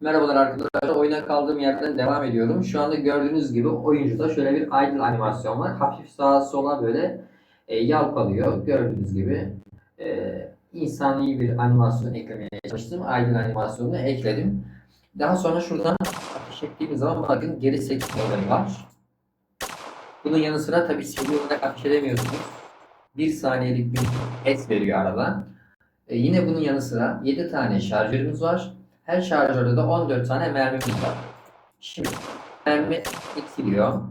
Merhabalar arkadaşlar. Oyuna kaldığım yerden devam ediyorum. Şu anda gördüğünüz gibi oyuncuda şöyle bir idle animasyon var. Hafif sağa sola böyle e, yalpalıyor. Gördüğünüz gibi e, insani bir animasyon eklemeye çalıştım. Idle animasyonunu ekledim. Daha sonra şuradan ateş ettiğimiz zaman bakın geri sekme olayı var. Bunun yanı sıra tabii sivri olarak ateş edemiyorsunuz. Bir saniyelik bir es veriyor arada. E, yine bunun yanı sıra 7 tane şarjörümüz var. Her şarjörde de 14 tane mermimiz var. Şimdi mermi eksiliyor.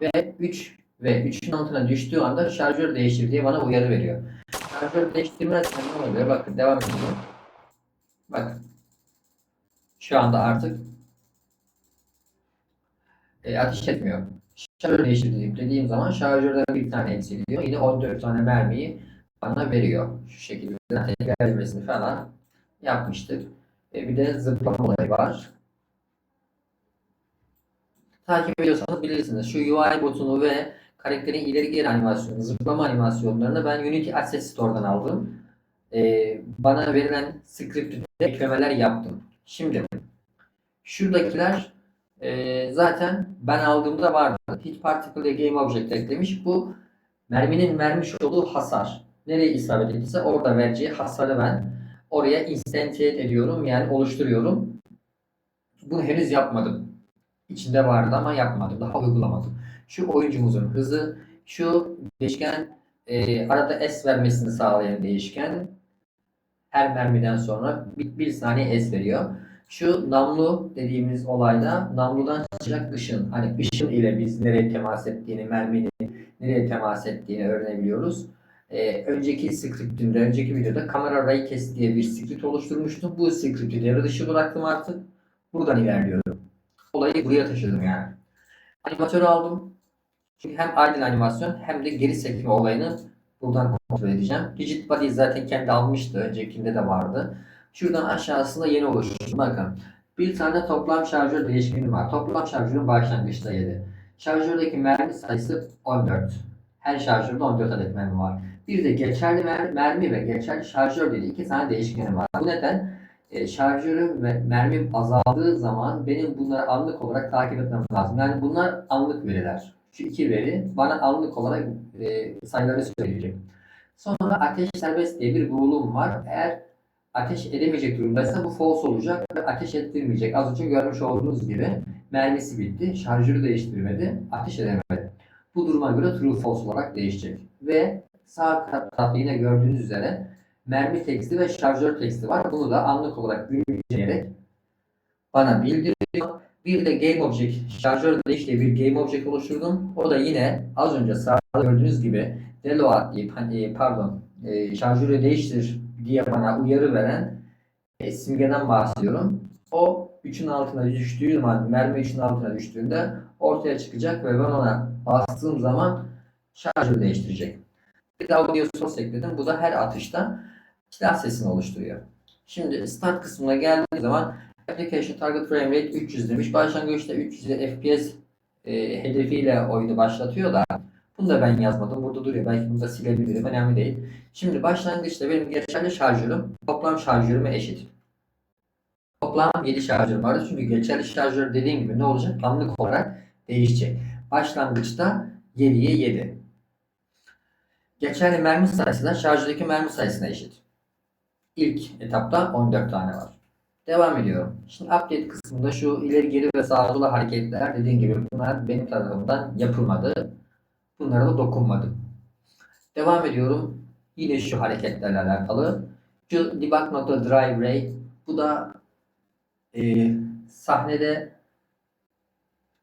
Ve 3 ve 3'ün altına düştüğü anda şarjör değiştir diye bana uyarı veriyor. Şarjör değiştirmezsen ne oluyor? Bakın devam ediyor. Bakın. Şu anda artık e, ateş etmiyor. Şarjör değiştir dediğim zaman şarjörden bir tane eksiliyor. Yine 14 tane mermiyi bana veriyor. Şu şekilde tekrarlemesini falan yapmıştık. E, bir de zıplama olayı var. Takip ediyorsanız bilirsiniz. Şu UI butonu ve karakterin ileri geri animasyonu, zıplama animasyonlarını ben Unity Asset Store'dan aldım. E, bana verilen script'te eklemeler yaptım. Şimdi şuradakiler e, zaten ben aldığımda vardı. Hit Particle Game Object eklemiş. Bu merminin vermiş olduğu hasar. Nereye isabet ettiyse orada vereceği hasarı ben oraya instantiate ediyorum yani oluşturuyorum. Bunu henüz yapmadım. İçinde vardı ama yapmadım. Daha uygulamadım. Şu oyuncumuzun hızı, şu değişken e, arada S vermesini sağlayan değişken her mermiden sonra bir, bir saniye S veriyor. Şu namlu dediğimiz olayda namludan çıkacak ışın. Hani ışın ile biz nereye temas ettiğini, merminin nereye temas ettiğini öğrenebiliyoruz. Ee, önceki scriptimde, önceki videoda kamera raycast diye bir script oluşturmuştum. Bu scripti devre dışı bıraktım artık. Buradan ilerliyorum. Olayı buraya taşıdım yani. Animatörü aldım. Çünkü hem idle animasyon hem de geri sekme olayını buradan kontrol edeceğim. Rigid Body zaten kendi almıştı. Öncekinde de vardı. Şuradan aşağısında yeni oluşturdu. Bakın. Bir tane toplam şarjör değişkeni var. Toplam şarjörün başlangıçta 7. Şarjördeki mermi sayısı 14. Her şarjörde 14 adet mermi var. Bir de geçerli mer- mermi ve geçerli şarjör dedi iki tane değişkeni var. Bu neden e, şarjörüm ve mermim azaldığı zaman benim bunları anlık olarak takip etmem lazım. Yani bunlar anlık veriler. Şu iki veri bana anlık olarak e, sayıları söyleyecek. Sonra ateş serbest diye bir rule'um var. Eğer ateş edemeyecek durumdaysa bu false olacak ve ateş ettirmeyecek. Az önce görmüş olduğunuz gibi mermisi bitti, şarjörü değiştirmedi, ateş edemedi. Bu duruma göre true false olarak değişecek. Ve sağ tarafta yine gördüğünüz üzere mermi teksti ve şarjör teksti var. Bunu da anlık olarak güncelleyerek bana bildiriyor. Bir de Game Object, şarjör değiş diye bir Game Object oluşturdum. O da yine az önce sağda gördüğünüz gibi reload deyip hani pardon e, şarjörü değiştir diye bana uyarı veren e, simgeden bahsediyorum. O 3'ün altına düştüğü zaman, mermi 3'ün altına düştüğünde ortaya çıkacak ve ben ona bastığım zaman şarjı değiştirecek. Bir audio source ekledim. Bu da her atışta silah sesini oluşturuyor. Şimdi start kısmına geldiğim zaman Application Target Frame Rate 300 demiş. Başlangıçta 300 FPS e, hedefiyle oyunu başlatıyor da bunu da ben yazmadım. Burada duruyor. Belki bunu da silebilirim. Önemli değil. Şimdi başlangıçta benim geçerli şarjörüm toplam şarjörüme eşit. Toplam 7 şarjör vardı. Çünkü geçerli şarjör dediğim gibi ne olacak? Anlık olarak değişecek. Başlangıçta 7'ye 7. Geçerli mermi sayısı da şarjördeki mermi sayısına eşit. İlk etapta 14 tane var. Devam ediyorum. Şimdi update kısmında şu ileri geri ve sağa sola hareketler dediğim gibi bunlar benim tarafımdan yapılmadı. Bunlara da dokunmadım. Devam ediyorum. Yine şu hareketlerle alakalı. Şu debug nokta drive ray bu da e, sahnede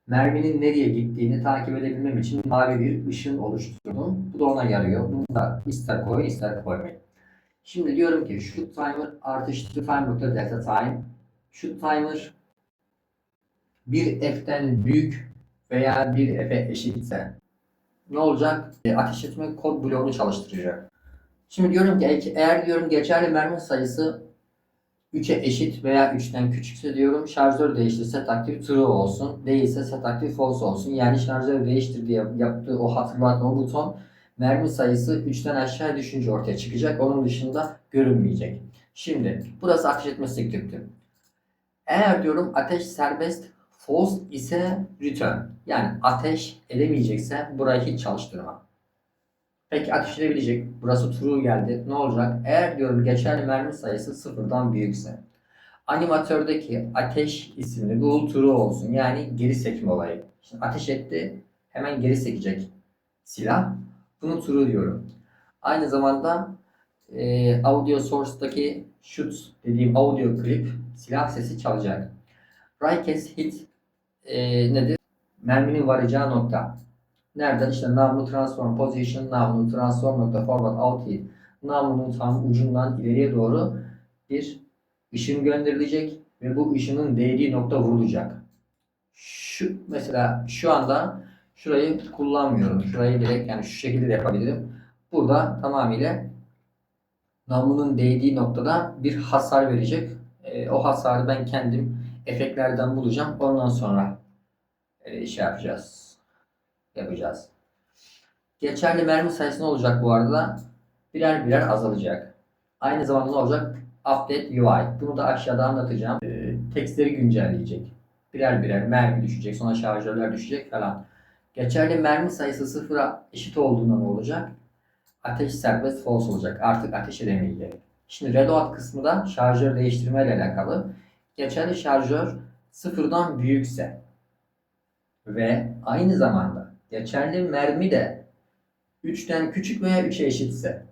merminin nereye gittiğini takip edebilmem için mavi bir ışın oluşturdum. Bu da ona yarıyor. Bunu da ister koyun ister koymayın. Şimdi diyorum ki şu timer artıştı time nokta delta time. Şu timer bir f'ten büyük veya bir f'e eşitse ne olacak? E, ateş etme kod bloğunu çalıştıracak. Şimdi diyorum ki eğer diyorum geçerli mermi sayısı 3'e eşit veya 3'ten küçükse diyorum şarjör değiştir set true olsun. Değilse set aktif false olsun. Yani şarjör değiştir diye yaptığı o hatırlatma buton mermi sayısı 3'ten aşağı düşünce ortaya çıkacak. Onun dışında görünmeyecek. Şimdi burası ateş etme skripti. Eğer diyorum ateş serbest false ise return. Yani ateş edemeyecekse burayı hiç çalıştırma. Peki ateş edebilecek. Burası true geldi. Ne olacak? Eğer diyorum geçerli mermi sayısı sıfırdan büyükse. Animatördeki ateş isimli bu true olsun. Yani geri sekme olayı. Şimdi ateş etti. Hemen geri sekecek silah. Bunu true diyorum. Aynı zamanda e, audio source'daki shoot dediğim audio klip silah sesi çalacak. Rykes hit e, nedir? Merminin varacağı nokta. Nereden? İşte namlu transform position, namlu transform nokta forward out hit. Namlunun tam ucundan ileriye doğru bir ışın gönderilecek ve bu ışının değdiği nokta vurulacak. Şu mesela şu anda şurayı kullanmıyorum. Şurayı direkt yani şu şekilde de yapabilirim. Burada tamamıyla namlunun değdiği noktada bir hasar verecek. Ee, o hasarı ben kendim efektlerden bulacağım. Ondan sonra e, şey yapacağız. Yapacağız. Geçerli mermi sayısı ne olacak bu arada? Birer birer azalacak. Aynı zamanda ne olacak? Update UI. Bunu da aşağıda anlatacağım. Ee, tekstleri güncelleyecek. Birer birer mermi düşecek. Sonra şarjörler düşecek falan. Geçerli mermi sayısı sıfıra eşit olduğunda ne olacak? Ateş serbest false olacak. Artık ateş edemeyecek. Şimdi reload kısmı da şarjör değiştirme ile alakalı. Geçerli şarjör sıfırdan büyükse ve aynı zamanda geçerli mermi de 3'ten küçük veya 3'e eşitse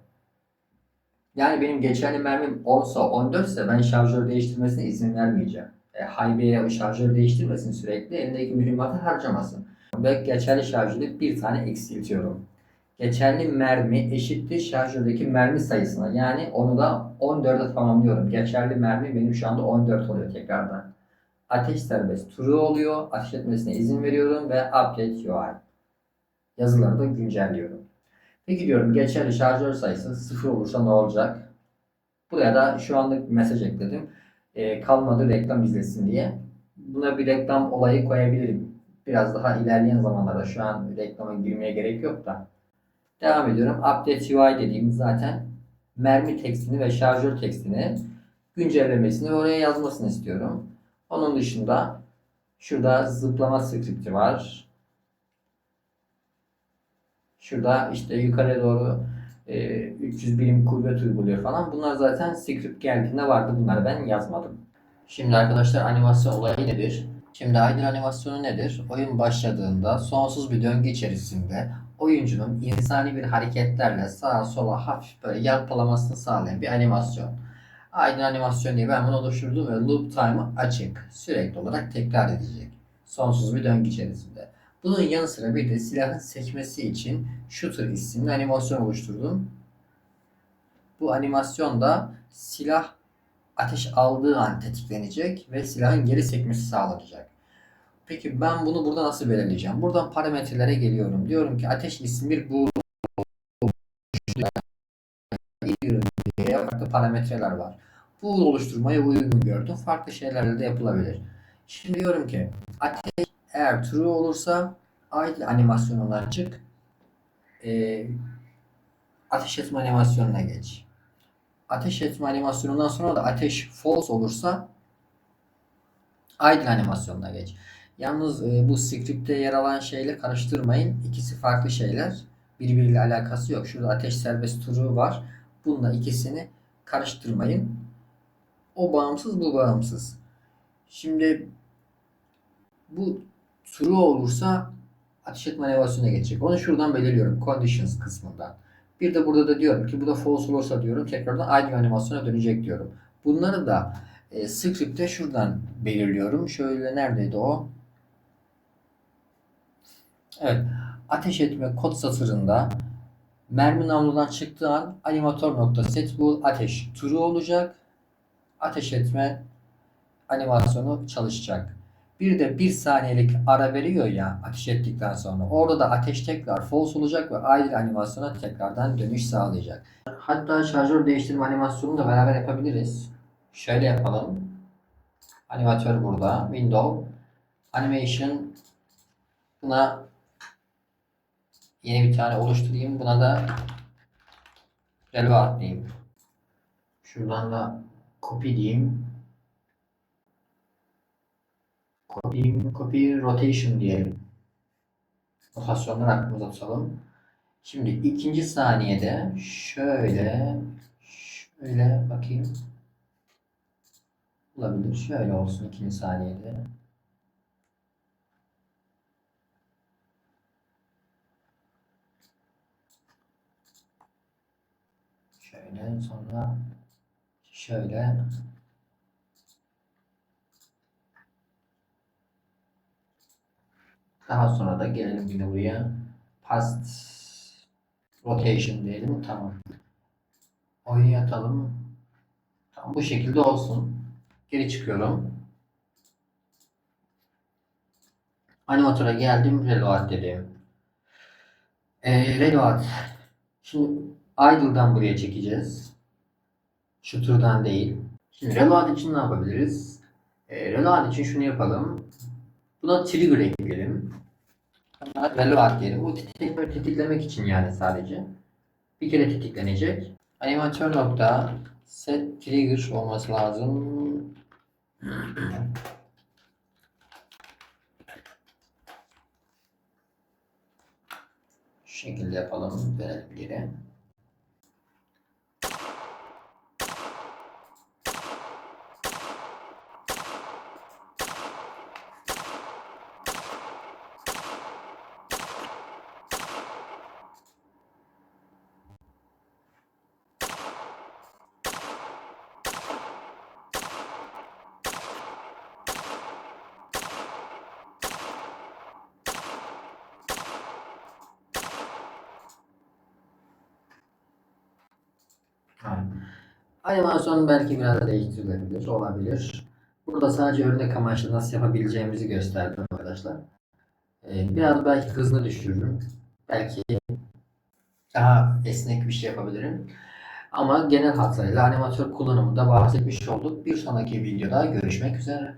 yani benim geçerli mermim 10 ise 14 ise ben şarjör değiştirmesine izin vermeyeceğim. E, Haybe'ye o şarjör değiştirmesin sürekli elindeki mühimmatı harcamasın. Ve geçerli şarjörü bir tane eksiltiyorum. Geçerli mermi eşittir şarjördeki mermi sayısına. Yani onu da 14'e tamamlıyorum. Geçerli mermi benim şu anda 14 oluyor tekrardan. Ateş serbest true oluyor. Ateş etmesine izin veriyorum ve update UI. Yazıları da güncelliyorum. Peki diyorum geçerli şarjör sayısı 0 olursa ne olacak? Buraya da şu anlık bir mesaj ekledim. Ee, kalmadı reklam izlesin diye. Buna bir reklam olayı koyabilirim. Biraz daha ilerleyen zamanlarda şu an reklama girmeye gerek yok da. Devam ediyorum. Update UI dediğim zaten mermi tekstini ve şarjör tekstini güncellemesini oraya yazmasını istiyorum. Onun dışında şurada zıplama skripti var. Şurada işte yukarıya doğru e, 300 birim kuvvet uyguluyor falan. Bunlar zaten script geldiğinde vardı. Bunları ben yazmadım. Şimdi arkadaşlar animasyon olayı nedir? Şimdi idle animasyonu nedir? Oyun başladığında sonsuz bir döngü içerisinde oyuncunun insani bir hareketlerle sağa sola hafif böyle yalpalamasını sağlayan bir animasyon. Idle animasyon diye ben bunu oluşturdum ve loop time'ı açık. Sürekli olarak tekrar edecek. Sonsuz bir döngü içerisinde. Bunun yanı sıra bir de silahın sekmesi için Shooter isimli animasyon oluşturdum. Bu animasyon da silah ateş aldığı an tetiklenecek ve silahın geri sekmesi sağlanacak. Peki ben bunu burada nasıl belirleyeceğim? Buradan parametrelere geliyorum. Diyorum ki ateş ismi bir bu diye farklı parametreler var. Bu oluşturmayı uygun gördüm. Farklı şeylerle de yapılabilir. Şimdi diyorum ki ateş eğer true olursa idle animasyonundan çık. E, ateş etme animasyonuna geç. Ateş etme animasyonundan sonra da ateş false olursa idle animasyonuna geç. Yalnız e, bu script'te yer alan şeyle karıştırmayın. İkisi farklı şeyler. Birbiriyle alakası yok. Şurada ateş serbest true var. Bununla ikisini karıştırmayın. O bağımsız, bu bağımsız. Şimdi bu true olursa ateş etme animasyonuna geçecek. Onu şuradan belirliyorum. Conditions kısmından. Bir de burada da diyorum ki bu da false olursa diyorum tekrardan idle animasyona dönecek diyorum. Bunları da e, script'te şuradan belirliyorum. Şöyle neredeydi o? Evet. Ateş etme kod satırında mermi namludan çıktığı an animatör nokta set bu ateş true olacak. Ateş etme animasyonu çalışacak. Bir de bir saniyelik ara veriyor ya ateş ettikten sonra. Orada da ateş tekrar false olacak ve idle animasyona tekrardan dönüş sağlayacak. Hatta şarjör değiştirme animasyonunu da beraber yapabiliriz. Şöyle yapalım. Animatör burada. Window. Animation. Buna yeni bir tane oluşturayım. Buna da reload diyeyim. Şuradan da copy diyeyim. Copy, copy rotation diyelim. Rotasyonları aklımıza tutalım. Şimdi ikinci saniyede şöyle şöyle bakayım. Olabilir. Şöyle olsun ikinci saniyede. Şöyle sonra şöyle daha sonra da gelelim yine buraya. Past rotation diyelim. Tamam. Oynatalım tamam bu şekilde olsun. Geri çıkıyorum. Animatöre geldim reload dedim. Ee, reload. Şimdi idle'dan buraya çekeceğiz. Şu turdan değil. Şimdi reload için ne yapabiliriz? Ee, reload için şunu yapalım buna trigger ekleyelim. Reload diyelim bu tetiklemek, tetiklemek için yani sadece. Bir kere tetiklenecek. Animatör nokta. Set trigger olması lazım. Şekilde yapalım. Verelim geri. Aynen. Animasyon belki biraz değiştirilebilir, olabilir. Burada sadece örnek amaçlı nasıl yapabileceğimizi gösterdim arkadaşlar. Ee, biraz belki hızını düşürürüm. Belki daha esnek bir şey yapabilirim. Ama genel hatlarıyla animatör kullanımında bahsetmiş olduk. Bir sonraki videoda görüşmek üzere.